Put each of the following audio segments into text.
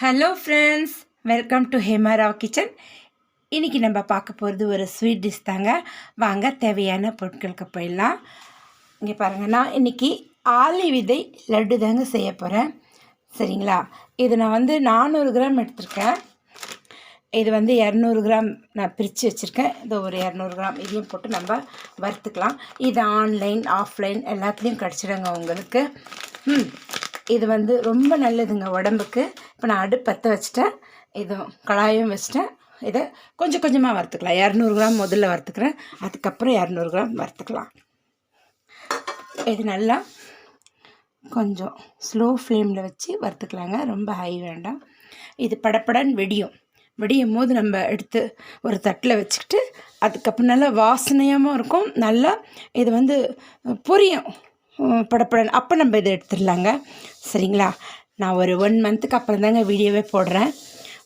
Hello friends welcome to Hemarao kitchen இன்றைக்கி நம்ம பார்க்க போகிறது ஒரு ஸ்வீட் டிஷ் தாங்க. வாங்க தேவையான பொருட்களுக்கு போயிடலாம். இங்கே பாருங்கள் நான் இன்றைக்கி ஆலி விதை லட்டு தாங்க செய்ய போகிறேன் சரிங்களா? இது நான் வந்து நானூறு கிராம் எடுத்திருக்கேன். இது வந்து இரநூறு கிராம் நான் பிரித்து வச்சுருக்கேன். இது ஒரு இரநூறு கிராம். இதையும் போட்டு நம்ம வறுத்துக்கலாம். இது ஆன்லைன் ஆஃப்லைன் எல்லாத்துலேயும் கிடச்சிடுங்க உங்களுக்கு. ம். இது வந்து ரொம்ப நல்லதுங்க உடம்புக்கு. இப்போ நான் அடுப்பு பற்ற வச்சுட்டேன். இது கடாயும் வச்சுட்டேன். இதை கொஞ்சம் கொஞ்சமாக வறுத்துக்கலாம். இரநூறு கிராம் முதல்ல வறுத்துக்கிறேன். அதுக்கப்புறம் இரநூறு கிராம் வறுத்துக்கலாம். இது நல்லா கொஞ்சம் ஸ்லோ ஃப்ளேமில் வச்சு வறுத்துக்கலாங்க. ரொம்ப ஹை வேண்டாம். இது படப்படன்னு வெடியும். வெடியும் போது நம்ம எடுத்து ஒரு தட்டில் வச்சுக்கிட்டு அதுக்கப்புறம் நல்லா வாசனையாகவும் இருக்கும். நல்லா இது வந்து பொரியும். படப்படன் அப்போ நம்ம இதை எடுத்துடலாங்க. சரிங்களா? நான் ஒரு ஒன் மந்த்துக்கு அப்புறம் தாங்க வீடியோவே போடுறேன்.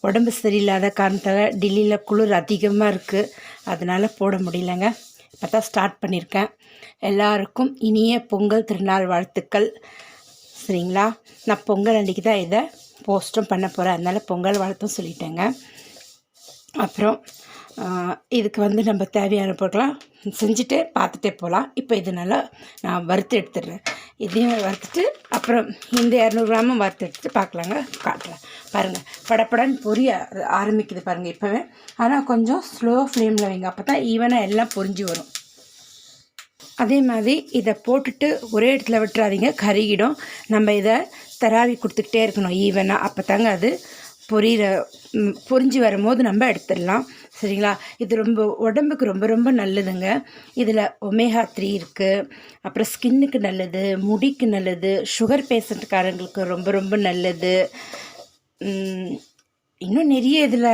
உடம்பு சரியில்லாத காரணத்தால் டெல்லியில் குளிர் அதிகமாக இருக்குது அதனால் போட முடியலங்க. இப்போ தான் ஸ்டார்ட் பண்ணியிருக்கேன் எல்லாருக்கும் இனிய பொங்கல் திருநாள் வாழ்த்துக்கள். சரிங்களா? நான் பொங்கல் அன்றைக்கி தான் இதை போஸ்ட்டும் பண்ண போகிறேன் அதனால் பொங்கல் வாழ்த்தும் சொல்லிட்டேங்க. அப்புறம் இதுக்கு வந்து நம்ம தேவையான பொருட்களாம் செஞ்சுட்டு பார்த்துட்டே போகலாம். இப்போ இதனால் நான் வறுத்து எடுத்துடுறேன். இதையும் வறுத்துட்டு அப்புறம் இந்த இரநூறு கிராமும் வறுத்து எடுத்துட்டு பார்க்கலாங்க காட்டுறேன். பாருங்கள் படப்படன்னு பொரிய ஆரம்பிக்குது பாருங்கள் இப்போவே. ஆனால் கொஞ்சம் ஸ்லோ ஃப்ளேமில் வைங்க அப்போ தான் ஈவனாக எல்லாம் பொரிஞ்சு வரும். அதே மாதிரி இதை போட்டுட்டு ஒரே இடத்துல விட்டுறாதீங்க கருகிடும். நம்ம இதை தராவி கொடுத்துக்கிட்டே இருக்கணும் ஈவனாக அப்போ தாங்க அது பொரியிற பொரிஞ்சு வரும்போது நம்ம எடுத்துடலாம். சரிங்களா? இது ரொம்ப உடம்புக்கு ரொம்ப ரொம்ப நல்லதுங்க. இதில் ஒமேகா த்ரீ இருக்குது அப்புறம் ஸ்கின்னுக்கு நல்லது முடிக்கு நல்லது சுகர் பேஷண்ட்காரங்களுக்கு ரொம்ப ரொம்ப நல்லது. இன்னும் நிறைய இதில்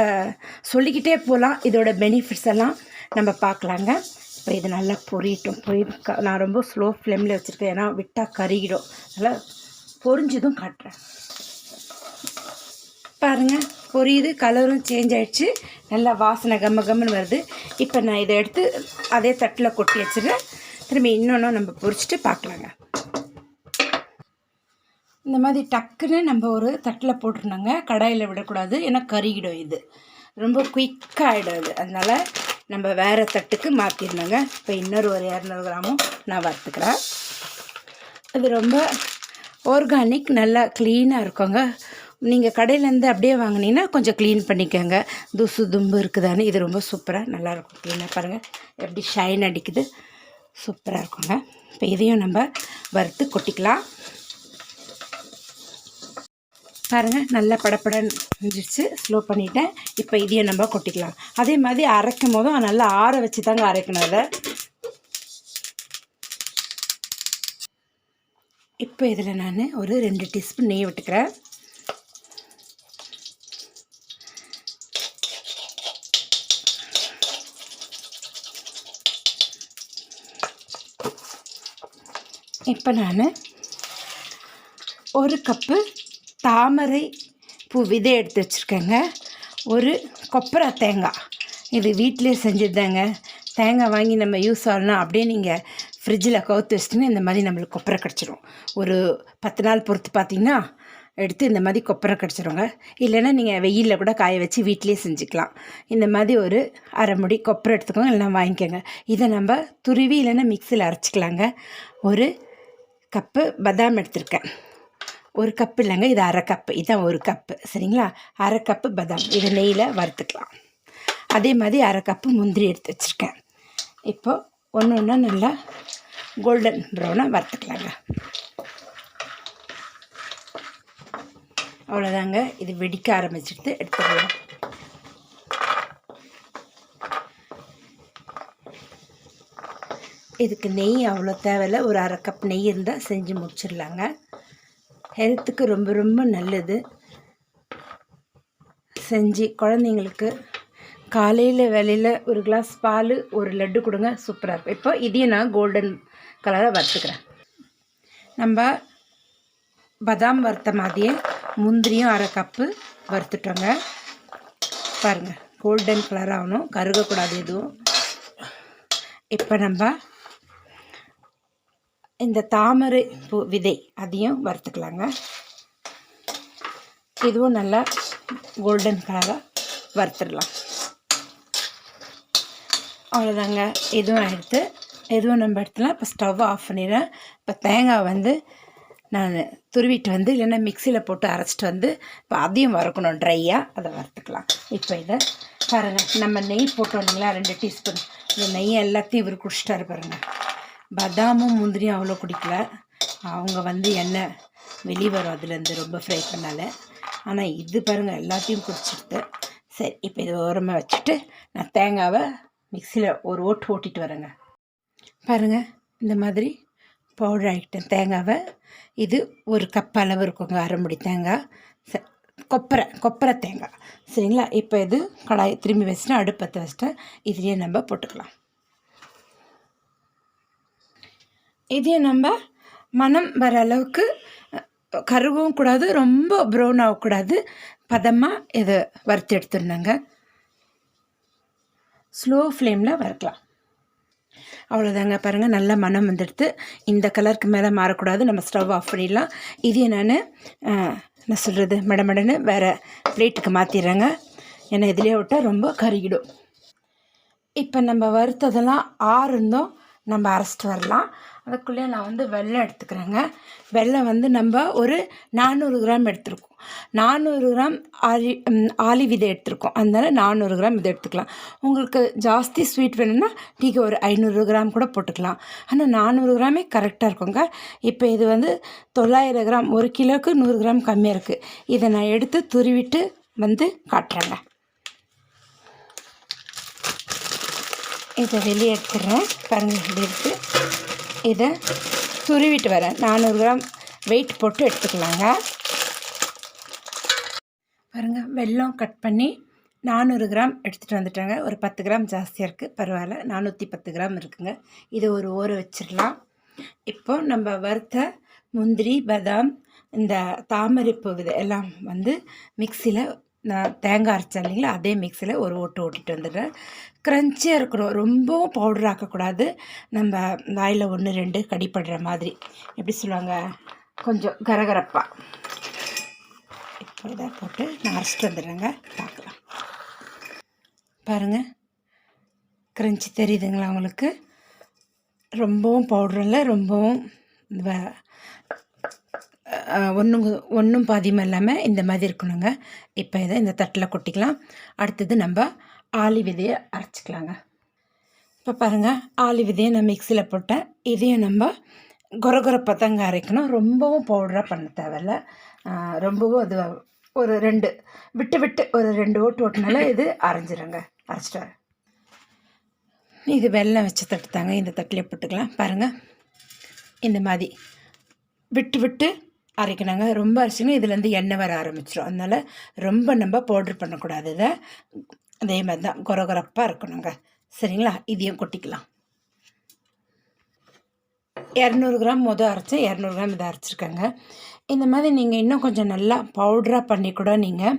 சொல்லிக்கிட்டே போகலாம் இதோட பெனிஃபிட்ஸ் எல்லாம் நம்ம பார்க்கலாங்க. இப்போ இது நல்லா பொரியட்டும். பொரி நான் ரொம்ப ஸ்லோ ஃப்ளேமில் வச்சுருக்கேன். ஏன்னா விட்டால் கருகிடும். நல்லா பொரிஞ்சதும் காட்டுறேன். பாருங்கள் பொரியுது கலரும் சேஞ்ச் ஆகிடுச்சு நல்லா வாசனை கம்ம கம்முன்னு வருது. இப்போ நான் இதை எடுத்து அதே தட்டில் கொட்டி வச்சிடுறேன். திரும்பி இன்னொன்று நம்ம பொரிச்சிட்டு பார்க்கலாங்க. இந்த மாதிரி டக்குன்னு நம்ம ஒரு தட்டில் போட்டுருந்தோங்க கடாயில் விடக்கூடாது ஏன்னா கருகிடும் இது. ரொம்ப குயிக்காக ஆகிடும் அது அதனால் நம்ம வேறு தட்டுக்கு மாற்றிடணுங்க இப்போ இன்னொரு ஒரு இரநூறு கிராமும் நான் வறுத்துக்கிறேன். அது ரொம்ப ஆர்கானிக் நல்லா க்ளீனாக இருக்குங்க. நீங்கள் கடையிலேருந்து அப்படியே வாங்கினீங்கன்னா கொஞ்சம் க்ளீன் பண்ணிக்கோங்க. தூசு தும்பு இருக்குதானு இது ரொம்ப சூப்பராக நல்லாயிருக்கும் க்ளீனாக பாருங்கள் எப்படி ஷைன் அடிக்குது. சூப்பராக இருக்குங்க. இப்போ இதையும் நம்ம வறுத்து கொட்டிக்கலாம். பாருங்கள் நல்லா படப்படன்னு செஞ்சிருச்சு ஸ்லோ பண்ணிவிட்டேன் இப்போ இதையும் நம்ம கொட்டிக்கலாம். அதே மாதிரி அரைக்கும் போதும் நல்லா ஆற வச்சு தாங்க அரைக்கணும் அதை. இப்போ இதில் நான் ஒரு ரெண்டு டீஸ்பூன் நெய் விட்டுக்கிறேன். இப்போ நான் ஒரு கப்பு தாமரை பூ விதை எடுத்து வச்சுருக்கேங்க. ஒரு கொப்பரை தேங்காய். இது வீட்டிலே செஞ்சுருந்தேங்க தேங்காய் வாங்கி நம்ம யூஸ் ஆகலாம் அப்படியே நீங்கள் ஃப்ரிட்ஜில் கவுத்து வச்சுட்டுன்னு இந்த மாதிரி நம்மளுக்கு கொப்பரை கிடச்சிரும். ஒரு பத்து நாள் பொறுத்து பார்த்தீங்கன்னா எடுத்து இந்த மாதிரி கொப்பரை கிடச்சிருங்க. இல்லைன்னா நீங்கள் வெயிலில் கூட காய வச்சு வீட்டிலே செஞ்சுக்கலாம். இந்த மாதிரி ஒரு அரை முடி கொப்பரை எடுத்துக்கோங்க இல்லைன்னா வாங்கிக்கோங்க. இதை நம்ம துருவி இல்லைன்னா மிக்சியில் அரைச்சிக்கலாங்க. ஒரு கப்பு பதாம் எடுத்திருக்கேன். ஒரு கப்பு இல்லைங்க இது அரை கப்பு. இதுதான் ஒரு கப்பு. சரிங்களா? அரை கப்பு பதாம். இதை நெய்யில் வறுத்துக்கலாம். அதே மாதிரி அரை கப்பு முந்திரி எடுத்து வச்சுருக்கேன். இப்போ ஒன்று ஒன்றா நல்லா கோல்டன் ப்ரௌனாக வறுத்துக்கலாங்க. அவ்வளோதாங்க இது வெடிக்க ஆரம்பிச்சிட்டு எடுத்துக்கலாம். இதுக்கு நெய் அவ்வளோ தேவையில்லை. ஒரு அரை கப் நெய் இருந்தால் செஞ்சு முடிச்சிடலாங்க. ஹெல்த்துக்கு ரொம்ப ரொம்ப நல்லது. செஞ்சு குழந்தைங்களுக்கு காலையில் வேலையில் ஒரு கிளாஸ் பால் ஒரு லட்டு கொடுங்க. சூப்பராக இருக்கும். இப்போ இதையும் நான் கோல்டன் கலராக வறுத்துக்கிறேன். நம்ம பதாம் வறுத்த மாதிரியே முந்திரியும் அரை கப்பு வறுத்துட்டோங்க. பாருங்கள் கோல்டன் கலர் ஆகணும். கருகக்கூடாது எதுவும். இப்போ நம்ம இந்த தாமரை பூ விதை அதையும் வறுத்துக்கலாங்க. இதுவும் நல்லா கோல்டன் கலராக வறுத்துடலாம். அவ்வளோதாங்க இதுவும் எடுத்து எதுவும் நம்ம எடுத்துலாம் இப்போ ஸ்டவ் ஆஃப் பண்ணிடுறேன். இப்போ தேங்காய் வந்து நான் துருவிட்டு வந்து இல்லைன்னா மிக்சியில் போட்டு அரைச்சிட்டு வந்து இப்போ அதையும் வறுக்கணும் ட்ரையாக அதை வறுத்துக்கலாம். இப்போ இதை பாருங்கள் நம்ம நெய் போட்டோம் இல்லைங்களா? ரெண்டு டீஸ்பூன். இந்த நெய் எல்லாத்தையும் இவர் குடிச்சிட்டாரு பாருங்கள் பதாமும் முந்திரியும் அவ்வளோ குடிக்கல. அவங்க வந்து எண்ணெய் வெளியே வரும் அதுலேருந்து ரொம்ப ஃப்ரை பண்ணால. ஆனால் இது பாருங்கள் எல்லாத்தையும் குடிச்சிட்டு சரி இப்போ இதை ஓரமாக வச்சுட்டு நான் தேங்காவை மிக்சியில் ஒரு ஓட்டு ஓட்டிட்டு வரேங்க. பாருங்கள் இந்த மாதிரி பவுடர் ஆகிட்டேன் தேங்காவை இது ஒரு கப் அளவு இருக்குங்க அரைமுடி தேங்காய். ச கொப்பரை கொப்பரை தேங்காய். சரிங்களா? இப்போ இது கடாய் திரும்பி வச்சுட்டு அடுப்பத்தை வச்சுட்டு இதுலேயே நம்ம போட்டுக்கலாம். இதையும் நம்ம மனம் வர அளவுக்கு கருகவும் கூடாது ரொம்ப ப்ரௌன் ஆகக்கூடாது பதமாக இதை வறுத்து எடுத்துருந்தாங்க ஸ்லோ ஃப்ளேமில் வறுக்கலாம். அவ்வளோதாங்க பாருங்கள் நல்ல மனம் வந்துடுத்து இந்த கலருக்கு மேலே மாறக்கூடாது. நம்ம ஸ்டவ் ஆஃப் பண்ணிடலாம். இதையே நான் என்ன சொல்கிறது மடமடன்னு வேறு பிளேட்டுக்கு மாற்றிடுறேங்க ஏன்னா இதிலே விட்டால் ரொம்ப கருகிடும். இப்போ நம்ம வறுத்ததெல்லாம் ஆறுந்தோம். நம்ம அரைச்சிட்டு வரலாம். அதுக்குள்ளேயே நான் வந்து வெல்லம் எடுத்துக்கிறேங்க. வெல்லம் வந்து நம்ம ஒரு நானூறு கிராம் எடுத்துருக்கோம். நானூறு கிராம் ஆலி ஆலி விதை எடுத்திருக்கோம். அதனால் நானூறு கிராம் இதை எடுத்துக்கலாம். உங்களுக்கு ஜாஸ்தி ஸ்வீட் வேணும்னா நீங்கள் ஒரு ஐநூறு கிராம் கூட போட்டுக்கலாம். ஆனால் நானூறு கிராமே கரெக்டாக இருக்குங்க. இப்போ இது வந்து தொள்ளாயிரம் கிராம் ஒரு கிலோவுக்கு நூறு கிராம் கம்மியாக இருக்குது இதை நான் எடுத்து துருவிட்டு வந்து காட்டுறேங்க. இதை வெளியே எடுத்துடுறேன் பாருங்கள் இப்படி இருக்குது இதை துருவிட்டு வரேன். நானூறு கிராம் வெயிட் போட்டு எடுத்துக்கலாங்க. பாருங்கள் வெல்லம் கட் பண்ணி நானூறு கிராம் எடுத்துகிட்டு வந்துட்டாங்க. ஒரு பத்து கிராம் ஜாஸ்தியாக இருக்குது பரவாயில்ல. நானூற்றி பத்து கிராம் இருக்குங்க. இதை ஒரு ஊற வச்சிடலாம். இப்போ நம்ம வறுத்த முந்திரி பாதாம் இந்த தாமரைப்பூ விதை எல்லாம் வந்து மிக்சியில் நான் தேங்காய் அரைச்சேன் இல்லைங்களா? அதே மிக்சியில் ஒரு ஓட்டு ஓட்டிட்டு வந்துடுறேன். க்ரன்ச்சியாக இருக்கணும். ரொம்பவும் பவுடர் ஆக்கக்கூடாது. நம்ம வாயில் ஒன்று ரெண்டு கடிப்படுற மாதிரி. எப்படி சொல்லுவாங்க? கொஞ்சம் கரகரப்பாக இப்போ இதை போட்டு நான் அரைச்சிட்டு வந்துடுறேங்க. பார்க்கலாம். பாருங்கள் க்ரன்ச்சி தெரியுதுங்களா உங்களுக்கு? ரொம்பவும் பவுடர் இல்லை ரொம்பவும் ஒன்றும் ஒன்றும் பாதியமாக இல்லாமல் இந்த மாதிரி இருக்கணுங்க. இப்போ இதை இந்த தட்டில் கொட்டிக்கலாம். அடுத்தது நம்ம ஆலி விதையை அரைச்சிக்கலாங்க. இப்போ பாருங்கள் ஆலி விதையை நான் மிக்சியில் போட்டேன். இதையும் நம்ம கொரகொரப்பாக தாங்க அரைக்கணும். ரொம்பவும் பவுடராக பண்ண தேவையில்ல. ரொம்பவும் அது ஒரு ரெண்டு விட்டு விட்டு ஒரு ரெண்டு ஓட்டு ஓட்டுனால இது அரைஞ்சிருங்க. அரைச்சிட்டு வரேன். இது வெள்ளம் வச்சு தட்டு தாங்க. இந்த தட்டிலே போட்டுக்கலாம். பாருங்கள் இந்த மாதிரி விட்டு விட்டு அரைக்கணுங்க. ரொம்ப அரைச்சிங்கன்னா இதுலேருந்து எண்ணெய் வர ஆரம்பிச்சிடும் அதனால் ரொம்ப நம்ம பவுட்ரு பண்ணக்கூடாது இதை. அதே மாதிரி தான் குறகுறப்பாக இருக்கணுங்க. சரிங்களா? இதையும் கொட்டிக்கலாம். இரநூறு கிராம் மொதல் அரைச்சேன். இரநூறு கிராம் இதை அரைச்சிருக்கேங்க. இந்த மாதிரி நீங்கள் இன்னும் கொஞ்சம் நல்லா பவுட்ராக பண்ணி கூட நீங்கள்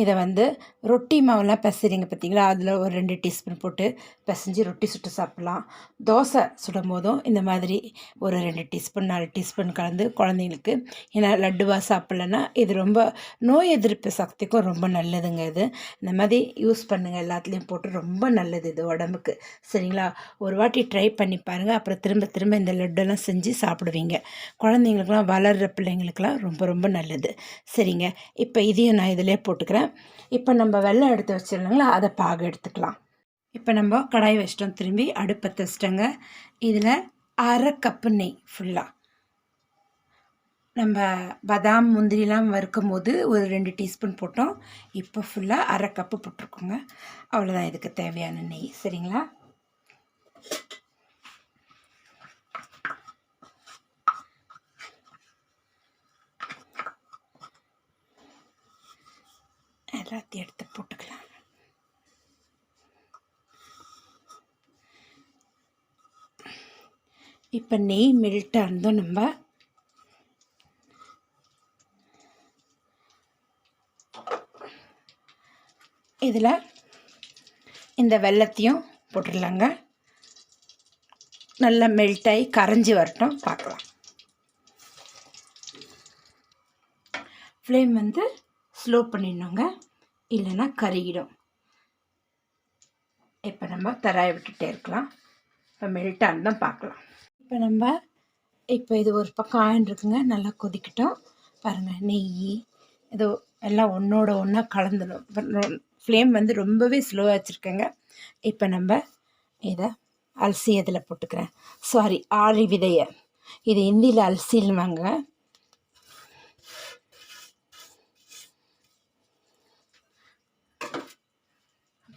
இதை வந்து ரொட்டி மாவுலாம் பிசைறீங்க பார்த்தீங்களா அதில் ஒரு ரெண்டு டீஸ்பூன் போட்டு பிசைஞ்சு ரொட்டி சுட்டு சாப்பிட்லாம். தோசை சுடும் போதும் இந்த மாதிரி ஒரு ரெண்டு டீஸ்பூன் நாலு டீஸ்பூன் கலந்து குழந்தைங்களுக்கு ஏன்னா லட்டுவாக சாப்பிட்லன்னா இது ரொம்ப நோய் எதிர்ப்பு சக்திக்கும் ரொம்ப நல்லதுங்க இது. இந்த மாதிரி யூஸ் பண்ணுங்கள் எல்லாத்துலேயும் போட்டு ரொம்ப நல்லது இது உடம்புக்கு. சரிங்களா? ஒரு வாட்டி ட்ரை பண்ணி பாருங்கள் அப்புறம் திரும்ப திரும்ப இந்த லட்டெல்லாம் செஞ்சு சாப்பிடுவீங்க. குழந்தைங்களுக்குலாம் வளர்கிற பிள்ளைங்களுக்குலாம் ரொம்ப ரொம்ப நல்லது. சரிங்க. இப்போ இதையும் நான் இதிலே போட்டுக்கிறேன். இப்போ நம்ம வெள்ளம் எடுத்து வச்சிடலாங்களா அதை பாகு எடுத்துக்கலாம். இப்போ நம்ம கடாய் வச்சிட்டோம் திரும்பி அடுப்பத்தை வச்சிட்டோங்க இதில் அரை கப்பு நெய் ஃபுல்லாக நம்ம பாதாம் முந்திரிலாம் வறுக்கும் போது ஒரு ரெண்டு டீஸ்பூன் போட்டோம். இப்போ ஃபுல்லாக அரை கப்பு போட்டிருக்கோங்க. அவ்வளோதான் இதுக்கு தேவையான நெய். சரிங்களா? எல்லாத்தையும் எடுத்து போட்டுக்கலாம். இப்போ நெய் மெல்ட்டாக இருந்தோம் நம்ம. இதில் இந்த வெள்ளத்தையும் போட்டுடலாங்க. நல்லா மெல்ட் ஆகி கரைஞ்சி வரட்டும் பார்க்கலாம். ஃப்ளேம் வந்து ஸ்லோ பண்ணிடணுங்க. இல்லைன்னா கருகிடும். இப்போ நம்ம தராய விட்டுட்டே இருக்கலாம். இப்போ மெல்ட்டான்னு தான் பார்க்கலாம். இப்போ நம்ம இப்போ இது ஒரு பக்கம் ஆயின்னு இருக்குங்க. நல்லா கொதிக்கட்டும். பாருங்கள் நெய் இது எல்லாம் ஒன்றோட ஒன்றா கலந்துடும். ஃப்ளேம் வந்து ரொம்பவே ஸ்லோவாக வச்சுருக்கேங்க. இப்போ நம்ம இதை அலசி அதில் போட்டுக்கிறேன். சாரி ஆரி விதையை இது ஹிந்தியில் அலசிடுவாங்க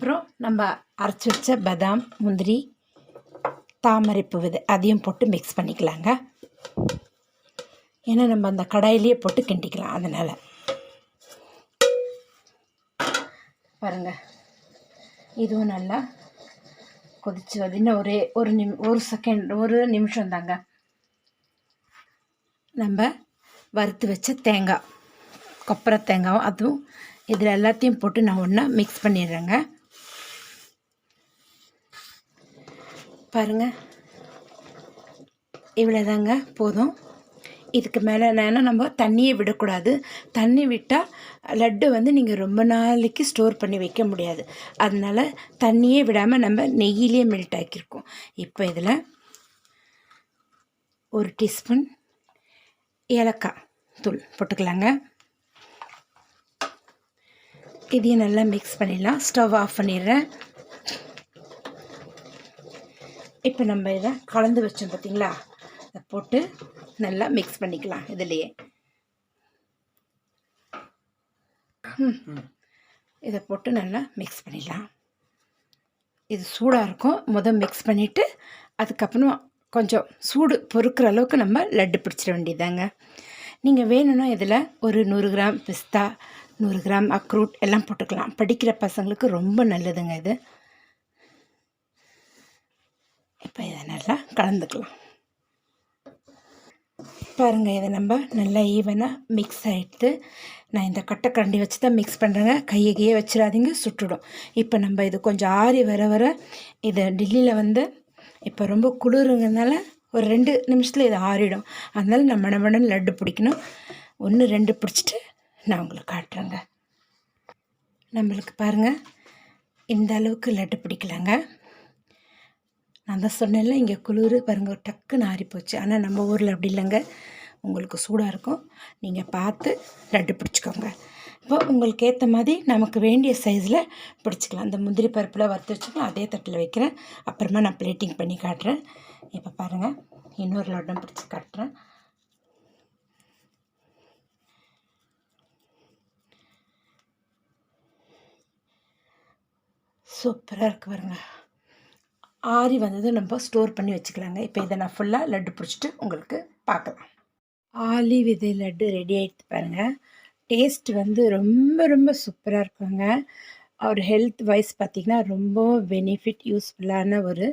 அப்புறம் நம்ம அரைச்சி வச்ச பதாம் முந்திரி தாமரைப்பு விதை அதையும் போட்டு மிக்ஸ் பண்ணிக்கலாங்க. ஏன்னா நம்ம அந்த கடாயிலேயே போட்டு கிண்டிக்கலாம் அதனால். பாருங்கள் இதுவும் நல்லா கொதிச்சு வருது. இன்னும் ஒரே ஒரு நிமி ஒரு செகண்ட் ஒரு நிமிஷம் தாங்க. நம்ம வறுத்து வச்ச தேங்காய் கொப்பரை தேங்காயும் அதுவும் இதில் எல்லாத்தையும் போட்டு நான் ஒன்றா மிக்ஸ் பண்ணிடுறேங்க. பாருங்கள் இவ்வளோதாங்க போதும். இதுக்கு மேலே என்னென்னா நம்ம தண்ணியை விடக்கூடாது. தண்ணி விட்டால் லட்டு வந்து நீங்கள் ரொம்ப நாளைக்கு ஸ்டோர் பண்ணி வைக்க முடியாது. அதனால் தண்ணியே விடாமல் நம்ம நெய்யிலே மெல்ட் ஆக்கியிருக்கோம். இப்போ இதில் ஒரு டீஸ்பூன் ஏலக்காய் தூள் போட்டுக்கலாங்க. இதையும் நல்லா மிக்ஸ் பண்ணிடலாம். ஸ்டவ் ஆஃப் பண்ணிடுறேன். இப்போ நம்ம இதை கலந்து வச்சோம் பார்த்தீங்களா அதை போட்டு நல்லா மிக்ஸ் பண்ணிக்கலாம் இதுலேயே. இதை போட்டு நல்லா மிக்ஸ் பண்ணிடலாம். இது சூடாக இருக்கும். முதல் மிக்ஸ் பண்ணிவிட்டு அதுக்கப்புறம் கொஞ்சம் சூடு பொறுக்கிற அளவுக்கு நம்ம லட்டு பிடிச்சிட வேண்டியதாங்க நீங்கள் வேணும்னா இதில் ஒரு நூறு கிராம் பிஸ்தா நூறு கிராம் அக்ரூட் எல்லாம் போட்டுக்கலாம். படிக்கிற பசங்களுக்கு ரொம்ப நல்லதுங்க இது. இப்போ இதை நல்லா கலந்துக்கலாம். பாருங்கள் இதை நம்ம நல்லா ஈவனாக மிக்ஸ் ஆகிடுது நான் இந்த கட்டைக்கரண்டி வச்சு தான் மிக்ஸ் பண்ணுறேங்க கையை கையே வச்சிடாதீங்க சுட்டுடும். இப்போ நம்ம இது கொஞ்சம் ஆறி வர வர இதை டெல்லியில் வந்து இப்போ ரொம்ப குளிருங்கிறதுனால ஒரு ரெண்டு நிமிஷத்தில் இது ஆறிடும். அதனால் நம்ம நம்ம லட்டு பிடிக்கணும். ஒன்று ரெண்டு பிடிச்சிட்டு நான் உங்களுக்கு காட்டுறேங்க. நம்மளுக்கு பாருங்கள் இந்த அளவுக்கு லட்டு பிடிக்கலாங்க. நான் தான் சொன்னேன்ல இங்கே குளிர் பாருங்கள் டக்குன்னு ஆறிப்போச்சு. ஆனால் நம்ம ஊரில் அப்படி இல்லைங்க. உங்களுக்கு சூடாக இருக்கும். நீங்கள் பார்த்து லட்டு பிடிச்சிக்கோங்க. இப்போ உங்களுக்கு ஏற்ற மாதிரி நமக்கு வேண்டிய சைஸில் பிடிச்சிக்கலாம். அந்த முந்திரி பருப்பில் வறுத்து வச்சுக்கலாம். அதே தட்டில் வைக்கிறேன். அப்புறமா நான் பிளேட்டிங் பண்ணி காட்டுறேன். இப்போ பாருங்கள் இன்னொரு லட்டம் பிடிச்சி காட்டுறேன். சூப்பராக இருக்குது பாருங்கள் ஆறி வந்தது நம்ம ஸ்டோர் பண்ணி வச்சுக்கலாங்க. இப்போ இதை நான் ஃபுல்லாக லட்டு பிடிச்சிட்டு உங்களுக்கு பார்க்கலாம். ஆலி விதை லட்டு ரெடி ஆகிடுது பாருங்கள் டேஸ்ட் வந்து ரொம்ப ரொம்ப சூப்பராக இருக்குங்க. அவர் ஹெல்த் வைஸ் பார்த்திங்கன்னா ரொம்ப பெனிஃபிட் யூஸ்ஃபுல்லான ஒரு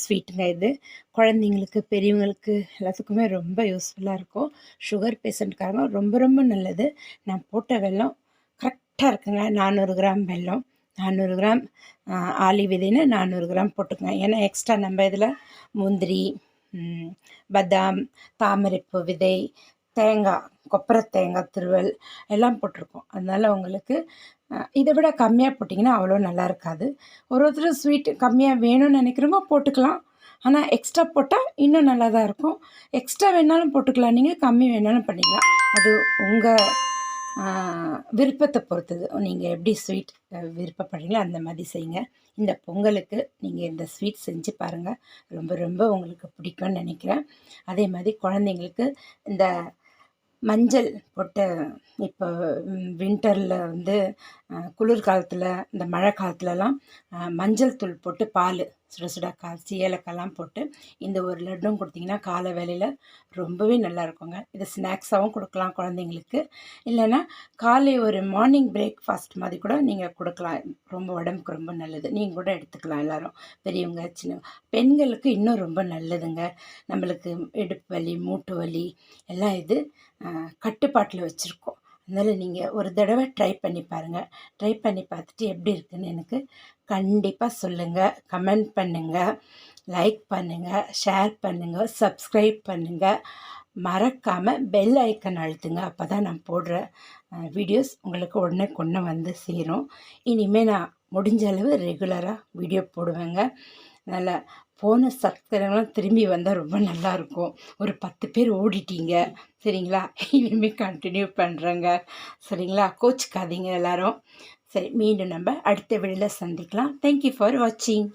ஸ்வீட்டுங்க இது. குழந்தைங்களுக்கு பெரியவங்களுக்கு எல்லாத்துக்குமே ரொம்ப யூஸ்ஃபுல்லாக இருக்கும். சுகர் பேஷண்ட்காரங்க ரொம்ப ரொம்ப நல்லது. நான் போட்ட வெல்லம் கரெக்டாக இருக்குங்க. நானூறு கிராம் வெல்லம். நானூறு கிராம் ஆலி விதைன்னு நானூறு கிராம் போட்டுக்கோங்க. ஏன்னா எக்ஸ்ட்ரா நம்ம இதில் முந்திரி பதாம் தாமரைப்பூ விதை தேங்காய் கொப்பரை தேங்காய் திருவல் எல்லாம் போட்டிருக்கோம். அதனால் உங்களுக்கு இதை விட கம்மியாக போட்டிங்கன்னா அவ்வளோ நல்லா இருக்காது. ஒரு ஒருத்தர் ஸ்வீட் கம்மியாக வேணும்னு நினைக்கிறோமோ போட்டுக்கலாம். ஆனால் எக்ஸ்ட்ரா போட்டால் இன்னும் நல்லா தான் இருக்கும். எக்ஸ்ட்ரா வேணாலும் போட்டுக்கலாம். நீங்கள் கம்மி வேணாலும் பண்ணிக்கலாம். அது உங்கள் விருப்பத்தை பொறுத்தது. நீங்கள் எப்படி ஸ்வீட் விருப்பப்படுறீங்களோ அந்த மாதிரி செய்யுங்க. இந்த பொங்கலுக்கு நீங்கள் இந்த ஸ்வீட் செஞ்சு பாருங்கள் ரொம்ப ரொம்ப உங்களுக்கு பிடிக்கும்னு நினைக்கிறேன். அதே மாதிரி குழந்தைங்களுக்கு இந்த மஞ்சள் போட்டு இப்போ வின்டரில் வந்து குளிர் காலத்தில் இந்த மழை காலத்துலலாம் மஞ்சள் தூள் போட்டு பால் சுட சுட காய்ச்சி ஏலக்காய்லாம் போட்டு இந்த ஒரு லட்டும் கொடுத்தீங்கன்னா காலை வேலையில் ரொம்பவே நல்லா இருக்குங்க இதை ஸ்நாக்ஸாகவும் கொடுக்கலாம் குழந்தைங்களுக்கு. இல்லைன்னா காலை ஒரு மார்னிங் பிரேக்ஃபாஸ்ட் மாதிரி கூட நீங்கள் கொடுக்கலாம். ரொம்ப உடம்புக்கு ரொம்ப நல்லது. நீங்கள் கூட எடுத்துக்கலாம் எல்லோரும். பெரியவங்க சின்ன பெண்களுக்கு இன்னும் ரொம்ப நல்லதுங்க. நம்மளுக்கு இடுப்பு வலி மூட்டு வலி எல்லாம் இது கட்டுப்பாட்டில் வச்சுருக்கோம். அதனால் நீங்கள் ஒரு தடவை ட்ரை பண்ணி பாருங்கள் ட்ரை பண்ணி பார்த்துட்டு எப்படி இருக்குன்னு எனக்கு கண்டிப்பாக சொல்லுங்கள் கமெண்ட் பண்ணுங்கள் லைக் பண்ணுங்கள் ஷேர் பண்ணுங்கள் சப்ஸ்கிரைப் பண்ணுங்கள் மறக்காமல் பெல் ஐக்கன் அழுத்துங்க. அப்போ தான் நான் போடுற வீடியோஸ் உங்களுக்கு உடனே கொண்டு வந்து சேரும். இனிமேல் நான் முடிஞ்ச அளவு ரெகுலராக வீடியோ போடுவேங்க. அதனால் போன சப்ஸ்கிரைபர்லாம் திரும்பி வந்தால் ரொம்ப நல்லாயிருக்கும் ஒரு பத்து பேர் ஓடிட்டீங்க. சரிங்களா? இனிமேல் கண்டினியூ பண்ணுறேங்க சரிங்களா? கோச்சுக்காதீங்க எல்லாரும். சரி மீண்டும் நம்ம அடுத்த வீடியோவில் சந்திக்கலாம். தேங்க்யூ ஃபார் வாட்சிங்